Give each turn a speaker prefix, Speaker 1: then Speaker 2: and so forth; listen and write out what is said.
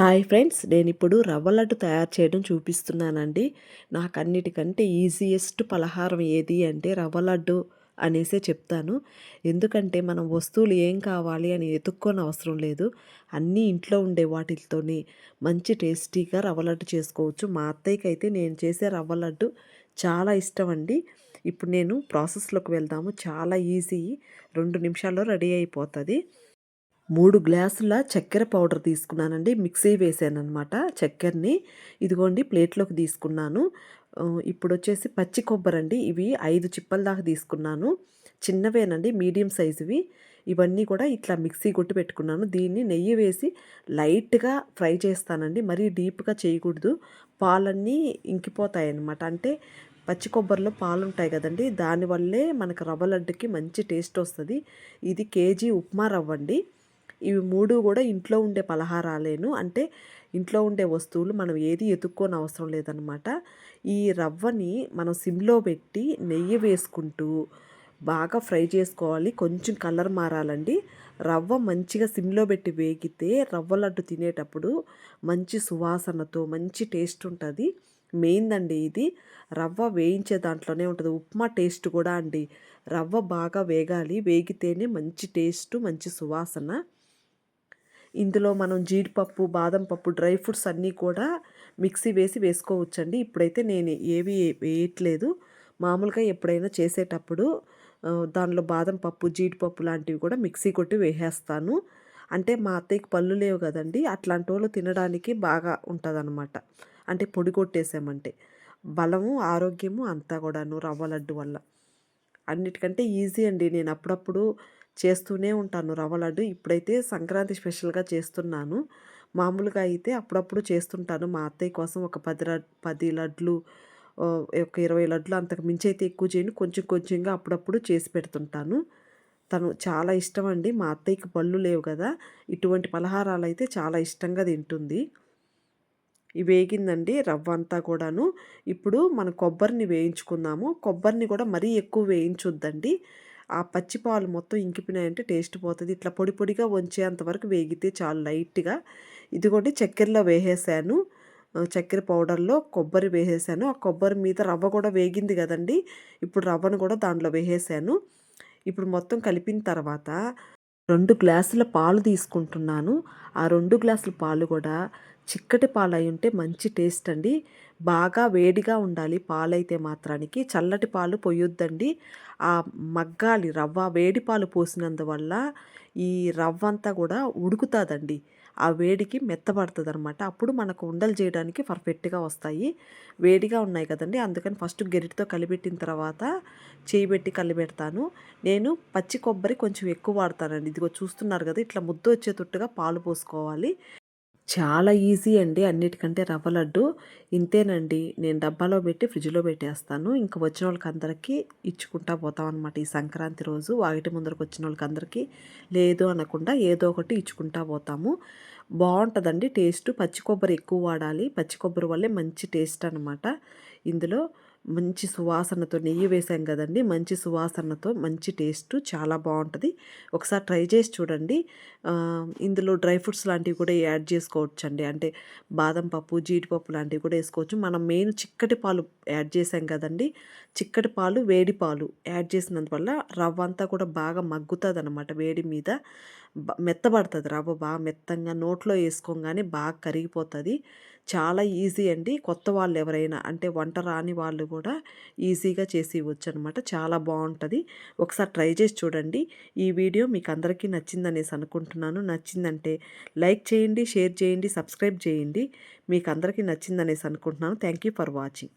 Speaker 1: Hi friends నేను ఇప్పుడు రవ్వ లడ్డు తయారు చేయడం చూపిస్తున్నానండి. నాకు అన్నిటికంటే ఈజియెస్ట్ పలహారం ఏది అంటే రవ్వ లడ్డు అనేసే చెప్తాను. ఎందుకంటే మనం వస్తువులు ఏం కావాలి అని ఎతుక్కొని అవసరం లేదు. అన్నీ ఇంట్లో ఉండే వాటితోని మంచి టేస్టీగా రవ్వ లడ్డు చేసుకోవచ్చు. మా అత్తయ్యకి అయితే నేను చేసే రవ్వ లడ్డు చాలా ఇష్టం అండి ఇప్పుడు నేను ప్రాసెస్లోకి వెళ్దాము. చాలా ఈజీ. రెండు నిమిషాల్లో రెడీ అయిపోతుంది. మూడు గ్లాసుల చక్కెర పౌడర్ తీసుకున్నానండి. మిక్సీ వేసాను అనమాట చక్కెరని. ఇదిగోండి ప్లేట్లోకి తీసుకున్నాను. ఇప్పుడు వచ్చేసి పచ్చి కొబ్బరి అండి ఇవి ఐదు చిప్పల దాకా తీసుకున్నాను. చిన్నవేనండి మీడియం సైజువి. ఇవన్నీ కూడా ఇట్లా మిక్సీ కొట్టి పెట్టుకున్నాను. దీన్ని నెయ్యి వేసి లైట్గా ఫ్రై చేస్తానండి. మరీ డీప్గా చేయకూడదు. పాలన్నీ ఇంకిపోతాయి అన్నమాట అంటే పచ్చి కొబ్బరిలో పాలు ఉంటాయి కదండి దానివల్లే మనకు రవ్వ లడ్డుకి మంచి టేస్ట్ వస్తుంది. ఇది కేజీ ఉప్మా రవ్వ అండి ఇవి మూడు కూడా ఇంట్లో ఉండే పలహారాలేను. అంటే ఇంట్లో ఉండే వస్తువులు మనం ఏది ఎతుక్కోని అవసరం లేదనమాట ఈ రవ్వని మనం సిమ్లో పెట్టి నెయ్యి వేసుకుంటూ బాగా ఫ్రై చేసుకోవాలి. కొంచెం కలర్ మారాలండి. రవ్వ మంచిగా సిమ్లో పెట్టి వేగితే రవ్వ లడ్డు తినేటప్పుడు మంచి సువాసనతో మంచి టేస్ట్ ఉంటుంది. మెయిన్ అండి ఇది. రవ్వ వేయించే దాంట్లోనే ఉంటుంది. ఉప్మా టేస్ట్ కూడా అండి. రవ్వ బాగా వేగాలి. వేగితేనే మంచి టేస్ట్ మంచి సువాసన. ఇందులో మనం జీడిపప్పు బాదం పప్పు డ్రై ఫ్రూట్స్ అన్నీ కూడా మిక్సీ వేసి వేసుకోవచ్చండి. ఇప్పుడైతే నేను ఏవి వేయట్లేదు. మామూలుగా ఎప్పుడైనా చేసేటప్పుడు దానిలో బాదం పప్పు జీడిపప్పు లాంటివి కూడా మిక్సీ కొట్టి వేసేస్తాను. అంటే మా అత్తయ్యకి పళ్ళు లేవు కదండి అట్లాంటి వాళ్ళు తినడానికి బాగా ఉంటుంది అంటే పొడి కొట్టేసామంటే. బలము ఆరోగ్యము అంతా కూడాను రవ్వ లడ్డు వల్ల. అన్నిటికంటే ఈజీ అండి. నేను అప్పుడప్పుడు చేస్తూనే ఉంటాను రవ్వ లడ్డు. ఇప్పుడైతే సంక్రాంతి స్పెషల్గా చేస్తున్నాను. మామూలుగా అయితే అప్పుడప్పుడు చేస్తుంటాను. మా అత్తయ్య కోసం ఒక పది పది లడ్లు ఒక ఇరవై లడ్లు అంతకు మించి అయితే ఎక్కువ చేయను. కొంచెం కొంచెంగా అప్పుడప్పుడు చేసి పెడుతుంటాను. తను చాలా ఇష్టం అండి. మా అత్తయ్యకి పళ్ళు లేవు కదా. ఇటువంటి పలహారాలు అయితే చాలా ఇష్టంగా తింటుంది. ఇవి వేగిందండి రవ్వ అంతా కూడాను. ఇప్పుడు మనం కొబ్బరిని వేయించుకుందాము. కొబ్బరిని కూడా మరీ ఎక్కువ వేయించొద్దండి. ఆ పచ్చి పాలు మొత్తం ఇంకిపోయినాయంటే టేస్ట్ పోతుంది. ఇట్లా పొడి పొడిగా వంచేంత వరకు వేగితే చాలా లైట్గా. ఇదిగోండి చక్కెరలో వేసేసాను. చక్కెర పౌడర్లో కొబ్బరి వేసేసాను. ఆ కొబ్బరి మీద రవ్వ కూడా వేగింది కదండి. ఇప్పుడు రవ్వను కూడా దాంట్లో వేసేసాను. ఇప్పుడు మొత్తం కలిపిన తర్వాత రెండు గ్లాసుల పాలు తీసుకుంటున్నాను. ఆ రెండు గ్లాసుల పాలు కూడా చిక్కటి పాలు అయి ఉంటే మంచి టేస్ట్ అండి బాగా వేడిగా ఉండాలి పాలైతే మాత్రానికి. చల్లటి పాలు పొయ్యొద్దండి. ఆ మగ్గాలి రవ్వ వేడి పాలు పోసినందువల్ల ఈ రవ్వ అంతా కూడా ఉడుకుతుందండి. ఆ వేడికి మెత్తబడుతుంది అనమాట అప్పుడు మనకు ఉండలు చేయడానికి పర్ఫెక్ట్గా వస్తాయి. వేడిగా ఉన్నాయి కదండి. అందుకని ఫస్ట్ గెరిటితో కలిపెట్టిన తర్వాత చేయి పెట్టి కలిపెడతాను. నేను పచ్చి కొబ్బరి కొంచెం ఎక్కువ వాడతానండి. ఇదిగో చూస్తున్నారు కదా ఇట్లా ముద్ద వచ్చేటట్టుగా పాలు పోసుకోవాలి. చాలా ఈజీ అండి అన్నిటికంటే రవ్వ లడ్డు. ఇంతేనండి. నేను డబ్బాలో పెట్టి ఫ్రిడ్జ్లో పెట్టేస్తాను. ఇంకా వచ్చిన వాళ్ళకి అందరికీ ఇచ్చుకుంటా పోతాం అనమాట ఈ సంక్రాంతి రోజు. వాగిటి ముందరకు వచ్చిన వాళ్ళకి అందరికీ లేదు అనకుండా ఏదో ఒకటి ఇచ్చుకుంటా పోతాము. బాగుంటుందండి టేస్ట్. పచ్చి కొబ్బరి ఎక్కువ వాడాలి. పచ్చి కొబ్బరి వల్లే మంచి టేస్ట్ అనమాట ఇందులో మంచి సువాసనతో నెయ్యి వేసాం కదండి. మంచి సువాసనతో మంచి టేస్ట్ చాలా బాగుంటుంది. ఒకసారి ట్రై చేసి చూడండి. ఇందులో డ్రై ఫ్రూట్స్ లాంటివి కూడా యాడ్ చేసుకోవచ్చు అండి అంటే బాదం పప్పు జీడిపప్పు లాంటివి కూడా వేసుకోవచ్చు. మనం మెయిన్ చిక్కటి పాలు యాడ్ చేసాం కదండి. చిక్కటి పాలు వేడి పాలు యాడ్ చేసినందువల్ల రవ్వ అంతా కూడా బాగా మగ్గుతుంది అనమాట వేడి మీద. మెత్తబడుతుంది రవ్వ బాగా మెత్తంగా నోట్లో వేసుకోగానే బాగా కరిగిపోతుంది. చాలా ఈజీ అండి. కొత్త వాళ్ళు ఎవరైనా అంటే వంట రాని వాళ్ళు కూడా ఈజీగా చేసి ఇవ్వచ్చు అనమాట చాలా బాగుంటుంది ఒకసారి ట్రై చేసి చూడండి. ఈ వీడియో మీకు అందరికీ నచ్చిందనేసి అనుకుంటున్నాను. నచ్చిందంటే లైక్ చేయండి షేర్ చేయండి సబ్స్క్రైబ్ చేయండి. మీకు అందరికీ నచ్చిందనేసి అనుకుంటున్నాను. Thank you for watching.